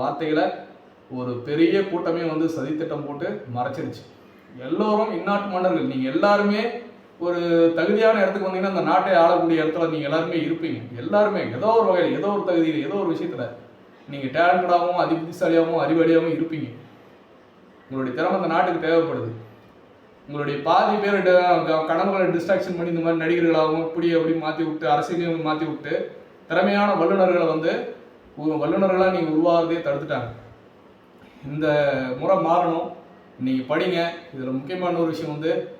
வார்த்தைகளை ஒரு பெரிய கூட்டமே வந்து சதித்திட்டம் போட்டு மறைச்சிருச்சு. எல்லோரும் இந்நாட்டு மன்னர்கள் நீங்கள் எல்லாருமே ஒரு தகுதியான இடத்துக்கு வந்தீங்கன்னா அந்த நாட்டை ஆளக்கூடிய இடத்துல நீங்கள் எல்லாருமே இருப்பீங்க. எல்லாருமே ஏதோ ஒரு வகையில் ஏதோ ஒரு தகுதியில் ஏதோ ஒரு விஷயத்தில் நீங்கள் டேலண்டடாகவும் அதிபுத்திசாலியாகவும் அறிவடியாகவும் இருப்பீங்க. உங்களுடைய திறமை அந்த நாட்டுக்கு தேவைப்படுது. உங்களுடைய பாதி பேர் கனவுகளை டிஸ்ட்ராக்ஷன் பண்ணி இந்த மாதிரி நடிகர்களாகவும் இப்படி அப்படி மாற்றி விட்டு அரசியலையும் மாற்றி விட்டு திறமையான வல்லுநர்களை வந்து வல்லுநர்களாக நீங்கள் உருவாகிறதே தடுத்துட்டாங்க. இந்த முறை மாறணும். நீங்கள் படிங்க. இதில் முக்கியமான ஒரு விஷயம் வந்து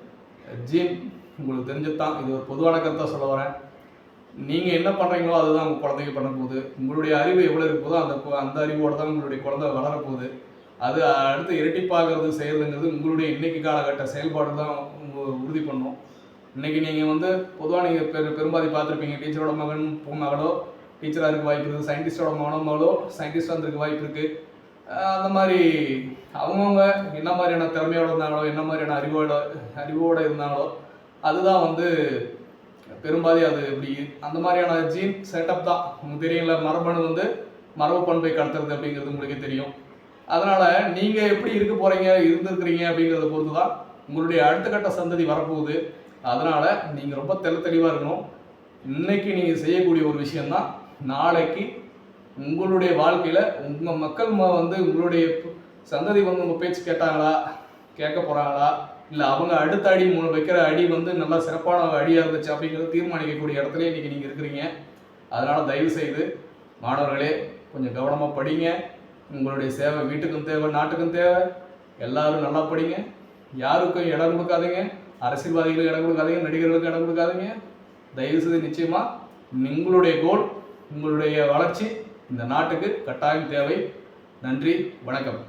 ஜீன் உங்களுக்கு தெரிஞ்சது தான் இது ஒரு பொதுவான கருத்தாக சொல்ல வரேன். நீங்கள் என்ன பண்ணுறீங்களோ அதுதான் உங்கள் குழந்தைங்க பண்ண போகுது. உங்களுடைய அறிவு எவ்வளோ இருக்குதோ அந்த அந்த அறிவோடு தான் உங்களுடைய குழந்தை வளரப்போகுது போகுது. அது அடுத்து இரட்டிப்பாகிறது செய்யறதுங்கிறது உங்களுடைய இன்னைக்கு காலகட்ட செயல்பாடு தான் உங்கள் உறுதி பண்ணும். இன்னைக்கு நீங்கள் வந்து பொதுவாக நீங்கள் பெரு பெரும்பாதி பார்த்துருப்பீங்க. டீச்சரோட மகன் பொ- மகளோ டீச்சராக இருக்க வாய்ப்பு இருக்குது சயின்டிஸ்டோட மகனோ சயின்டிஸ்டாக சயின்டிஸ்ட் வாய்ப்பு இருக்குது அந்த மாதிரி அவங்கவுங்க என்ன மாதிரியான திறமையோட இருந்தாங்களோ என்ன மாதிரியான அறிவோட அறிவோடு இருந்தாங்களோ அதுதான் வந்து பெரும்பாலும் அது இப்படி அந்த மாதிரியான ஜீன் செட்டப் தான். உங்களுக்கு தெரியல மரபணு வந்து மரபு பண்பை கடத்துறது அப்படிங்கிறது உங்களுக்கே தெரியும். அதனால் நீங்கள் எப்படி இருக்க போகிறீங்க இருந்திருக்கிறீங்க அப்படிங்கிறத பொறுத்து தான் உங்களுடைய அடுத்த கட்ட சந்ததி வரப்போகுது. அதனால் நீங்கள் ரொம்ப தெள்ள தெளிவாக இருக்கணும். இன்னைக்கு நீங்கள் செய்யக்கூடிய ஒரு விஷயம்தான் நாளைக்கு உங்களுடைய வாழ்க்கையில் உங்கள் மக்கள் வந்து உங்களுடைய சந்ததி வந்து உங்கள் பேச்சு கேட்டாங்களா? கேட்க போகிறாங்களா இல்லை அவங்க அடுத்த அடி மூணு வைக்கிற அடி வந்து நல்லா சிறப்பான அடியாக இருந்துச்சு அப்படிங்கிறத தீர்மானிக்கக்கூடிய இடத்துல இன்றைக்கி நீங்கள் இருக்கிறீங்க. அதனால் தயவு செய்து மாணவர்களே கொஞ்சம் கவனமாக படிங்க. உங்களுடைய சேவை வீட்டுக்கும் தேவை நாட்டுக்கும் தேவை. எல்லாரும் நல்லா படிங்க. யாருக்கும் இடம் கொடுக்காதீங்க. அரசியல்வாதிகளுக்கு இடம் கொடுக்காதீங்க. நடிகர்களுக்கு இடம் கொடுக்காதீங்க. தயவு செய்து நிச்சயமாக உங்களுடைய கோல் உங்களுடைய வளர்ச்சி இந்த நாட்டுக்கு கட்டாயம் தேவை. நன்றி வணக்கம்.